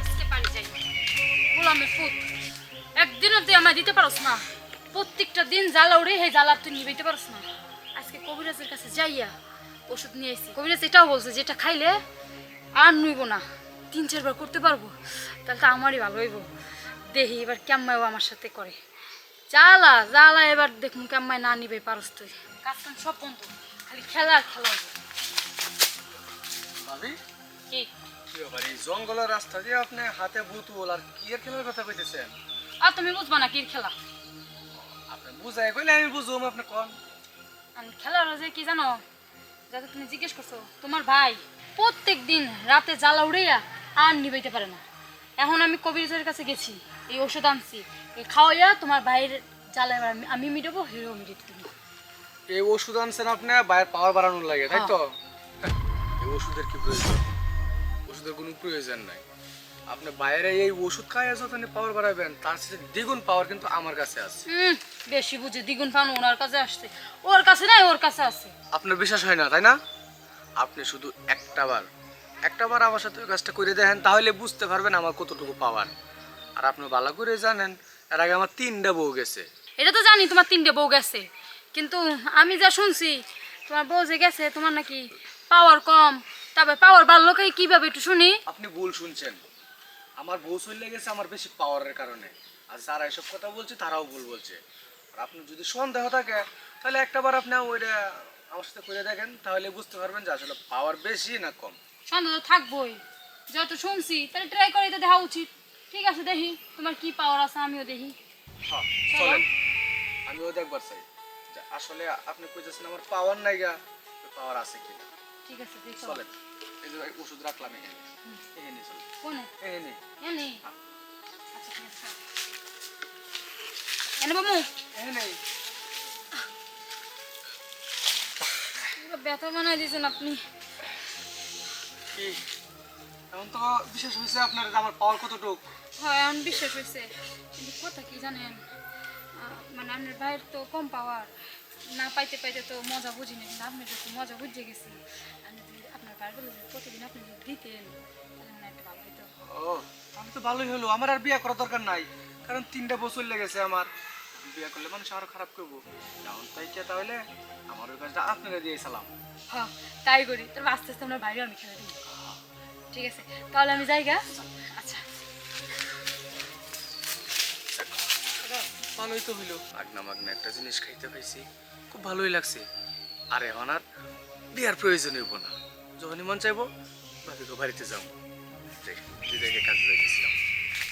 আজকে বাড়ি যাই গোলামের ফুট একদিনও তুই আমায় দিতে পারস না। প্রত্যেকটা দিন জ্বালা উড়ে হে জ্বালা তুই নিবাইতে পারস না। আজকে কবিরাজের কাছে যাইয়া ওষুধ নিয়ে এসেছি কবিরাজ এটাও বলছে, যেটা খাইলে আর nuইব না। তিন, চারবার করতে পারব, তাহলে তো আমারই ভালো হইব। দেখি এবার কেম্মায়ও আমার সাথে করে। জ্বালা জ্বালা এবার দেখুন কেম্মায় না নিবে পারস তুই। কাজ সব বন্ধ। খালি খেলা খেলা ভাবি কি? কি এই জঙ্গলের রাস্তা দিয়ে আপনি হাতে বোতল আর কি এর খেলার কথা কইতেছেন? আর তুমি বুঝবা না কির খেলা? আপনি বুঝাই কইলে আমি বুঝুম আপনি কোন? আমি খেলার যে কি জানো? যাতে তুমি জিজ্ঞেস করছ তোমার ভাই প্রত্যেক দিন রাতে জ্বালা উড়াইয়া আর নিবাইতে পারে না। এখন আমি কবিরাজের কাছে গেছি এই ওষুধ আনছি এই খাওয়াইয়া তোমার ভাইয়ের জ্বালা আমি- মিটাবো হিরো মিটাতে তুমি। এই ওষুধ আনছেন আপনি বাইরের পাওয়ার বাড়ানোর লাগে তাই তো? এই ওষুধের কি প্রয়োজন? ওষুধের কোনো প্রয়োজন নাই। আপনি বাইরে এই ওষুধ খাইয়া যত পাওয়ার বাড়াবেন তার সাথে দ্বিগুণ পাওয়ার কিন্তু আমার কাছে আছে। হুম বেশি বুঝে দ্বিগুণ পানো ওনার কাছে আসছে। ওর কাছে নাই ওর কাছে আছে। আপনার বিশ্বাস হয় না তাই না? আপনি শুধু একটা বার একটা বার আমার সাথে ওই কাজটা করে দেখেন তাহলে বুঝতে পারবেন আমার কতটুকু পাওয়ার আর আপনি ভালো করে জানেন এর আগে আমার তিনটা বউ গেছে। এটা তো জানি তোমার তিনটে বউ গেছে। কিন্তু আমি যা শুনছি তোমার বউ যে গেছে তোমার নাকি পাওয়ার কম। তবে পাওয়ার বাড়লো কি কীভাবে একটু শুনি। আপনি ভুল শুনছেন। আমার বউ চলে গেছে আমার বেশি পাওয়ারের কারণে। আর যারা এসব কথা বলছে তারাও ভুল বলছে। আর আপনি যদি সন্দেহ থাকে তাহলে একটাবার আপনি ওইটা আমার সাথে করে দেখেন তাহলে বুঝতে পারবেন যে আসলে পাওয়ার বেশি না কম। সন্দেহ থাকবোই। যত শুনছি তাহলে ট্রাই করে দেখা উচিত। ঠিক আছে দেখি তোমার কি পাওয়ার আছে আমিও দেখি। হ্যাঁ চলেন। আমিও দেখবার চাই। আসলে আপনি কইতেছেন আমার পাওয়ার নাই গা পাওয়ার আছে কিনা? ঠিক আছে দেখো চলেন। এই যে ওষুধ রাখলাম এখানে এখানে চলেন কোনে? এখানে এনে আচ্ছা ঠিক আছে এনে বামু এখানে ব্যথা বানাই দিয়েছেন আপনি। কি? এখন তো বিশেষ হয়েছে আপনার আমার পাওয়ার কতটুকু? হয় এখন বিশ্বাস হয়েছে। কিন্তু কথা কি জানেন? মানে আপনার ভাইয়ের তো কম পাওয়ার। না পাইতে পাইতে তো মজা বুঝি না কিন্তু আপনি তো মজা বুঝে গেছি। আমি যদি আপনার যদি প্রতিদিন আপনি যদি দিতেন তাহলে মনে একটু ভালো ও আমি তো ভালোই হলো। আমার আর বিয়ে করার দরকার নাই কারণ তিনটা বছর লেগেছে আমার। বিয়ে করলে মানুষ আরও খারাপ করব। যেমন তাই কে তাহলে আমার ওই কাজটা আপনাকে দিয়ে সালাম হ্যাঁ তাই করি। তারপর আস্তে আস্তে আমরা বাইরে আমি খেলে দিই ঠিক আছে তাহলে আমি যাই গা। ভালোই তো হইল। আগনা মাগনা একটা জিনিস খাইতে পাইছি, খুব ভালোই লাগছে। আর এখন আর বিয়ার প্রয়োজন হইব না। যখনই মন চাইব ভাবিকে বাড়িতে যাব দেখে কাজে যাইতেছিলাম।